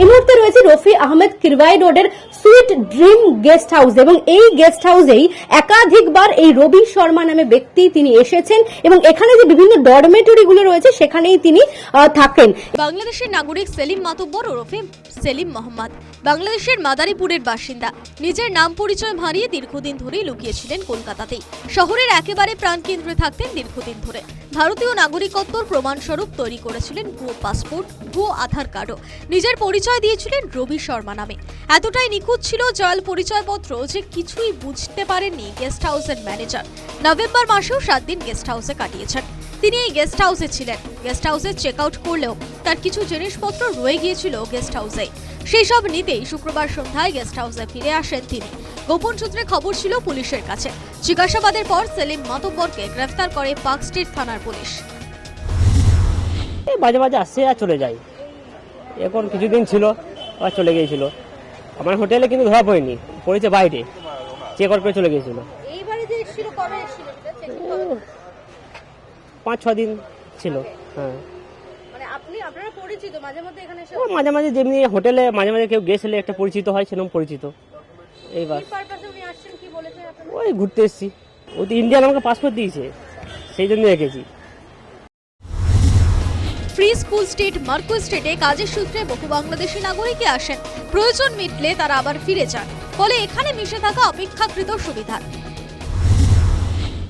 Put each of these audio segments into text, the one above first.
এই মুহূর্তে রয়েছে রফি আহমেদ কিরওয়াই রোডের সুইট ড্রিম গেস্ট হাউস এবং এই গেস্ট হাউসেই একাধিকবার এই রবি শর্মা নামে ব্যক্তি তিনি এসেছেন এবং এখানে যে বিভিন্ন ডরমেটরি গুলো রয়েছে, সেখানেই তিনি থাকেন। বাংলাদেশের নাগরিক সেলিম মাতব্বর ওরফে সেলিম মোহাম্মদ, বাংলাদেশের মাদারীপুরের বাসিন্দা। নিজের নাম পরিচয় ভারিয়ে দীর্ঘদিন ধরেই লুকিয়েছিলেন কলকাতাতেই। শহরের একেবারে প্রাণকেন্দ্রে থাকতেন দীর্ঘদিন ধরে। ভারতীয় নাগরিকত্বর প্রমাণস্বরূপ তৈরি করেছিলেন ভুয়ো পাসপোর্ট, ভুয়ো আধার কার্ডও। নিজের পরিচয় দিয়েছিলেন রবি শর্মা নামে। এতটাই নিখুঁত ছিল জাল পরিচয়পত্র যে কিছুই বুঝতে পারেননি গেস্ট হাউসের ম্যানেজার নভেম্বর মাসেও সাত দিন গেস্ট হাউসে কাটিয়েছেন। তিনি এই গেস্ট হাউসে ছিলেন। গেস্ট হাউসে চেক আউট করলেও তার কিছু জিনিসপত্র রয়ে গিয়েছিল গেস্ট হাউসে সেই সব নিতেই শুক্রবার সন্ধ্যায় গেস্ট হাউসে ফিরে আসেন তিনি। গোপন সূত্রে খবর ছিল পুলিশের কাছে। জিজ্ঞাসাবাদের পর সেলিম মাতব্বরকে গ্রেফতার করে পার্ক স্ট্রিট থানার পুলিশ। মাঝে মাঝে আসছে আর চলে যায়। এখন কিছুদিন ছিল আবার চলে গিয়েছিল। আমার হোটেলে কিন্তু ধরা পড়েনি পড়েছে বাইরে। চেক আউট করে চলে গিয়েছিল। পাঁচ ছ দিন ছিল হ্যাঁ। মানে মাঝে মাঝে যেমনি হোটেলে মাঝে মাঝে কেউ গেছিলে একটা পরিচিত হয় সেরকম পরিচিত। এইবার। ওই ঘুরতে এসেছি। ও তো ইন্ডিয়ান আমাকে পাসপোর্ট দিয়েছে সেই জন্য রেখেছি। ফ্রি স্কুল স্ট্রিট মার্কো স্ট্রিটে কাজের সূত্রে বহু বাংলাদেশি নাগরিকে আসেন। প্রয়োজন মিটলে তারা আবার ফিরে যান। ফলে এখানে মিশে থাকা অপেক্ষাকৃত সুবিধা।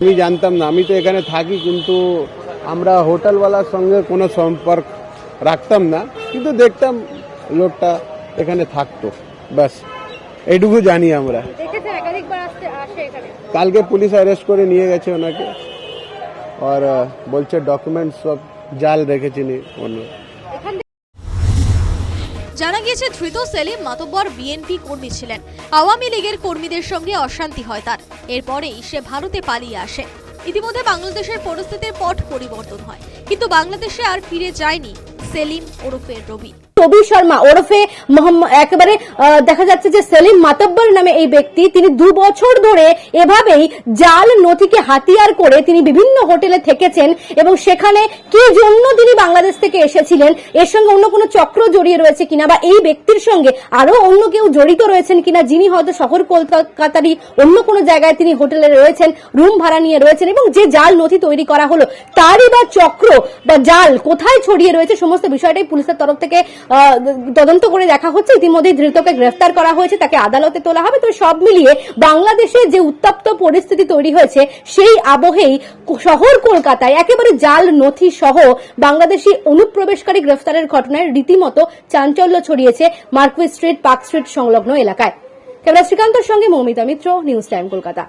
আমি জানতাম না আমি তো এখানে থাকি কিন্তু আমরা হোটেলওয়ালার সঙ্গে কোনো সম্পর্ক রাখতাম না কিন্তু দেখতাম লোকটা এখানে থাকতো ব্যাস। এটুকু জানি আমরা। কালকে পুলিশ অ্যারেস্ট করে নিয়ে গেছে ওনাকে। আর বলছে ডকুমেন্টস সব জাল রেখেছিনি অন্য। জানা গিয়েছে, ধৃত সেলিম মাতব্বর বিএনপি কর্মী ছিলেন। আওয়ামী লীগের কর্মীদের সঙ্গে অশান্তি হয় তার। এরপরেই সে ভারতে পালিয়ে আসে। ইতিমধ্যে বাংলাদেশের পরিস্থিতির পট পরিবর্তন হয়। কিন্তু বাংলাদেশে আর ফিরে যায়নি সেলিম ওরফের রবি। রবি শর্মা ওরফে একেবারে দেখা যাচ্ছে যে সেলিম মাতব্বর নামে এই ব্যক্তি, তিনি দু বছর ধরে এভাবেই জাল নথিকে হাতিয়ার করে তিনি বিভিন্ন হোটেলে থেকেছেন এবং সেখানে কি জন্য তিনি বাংলাদেশ থেকে এসেছিলেন, এর সঙ্গে অন্য কোনো চক্র জড়িয়ে রয়েছে কিনা বা এই ব্যক্তির সঙ্গে আরও অন্য কেউ জড়িত রয়েছেন কিনা, যিনি হয়তো শহর কলকাতারই অন্য কোনো জায়গায় তিনি হোটেলে রয়েছেন, রুম ভাড়া নিয়ে রয়েছেন এবং যে জাল নথি তৈরি করা হলো, তারই বা চক্র বা জাল কোথায় ছড়িয়ে রয়েছে, সমস্ত বিষয়টাই পুলিশের তরফ থেকে তদন্ত করে দেখা হচ্ছে। ইতিমধ্যে ধৃতকে গ্রেফতার করা হয়েছে, তাকে আদালতে তোলা হবে। তো সব মিলিয়ে বাংলাদেশে যে উত্তপ্ত পরিস্থিতি তৈরি হয়েছে, সেই আবহেই শহর কলকাতায় একেবারে জাল নথি সহ বাংলাদেশি অনুপ্রবেশকারী গ্রেফতারের ঘটনায় রীতিমতো চাঞ্চল্য ছড়িয়েছে মার্কুই স্ট্রিট, পার্ক স্ট্রিট সংলগ্ন এলাকায়। ক্যামেরা শ্রীকান্তর সঙ্গে মৌমিতা মিত্র, নিউজ টাইম কলকাতা।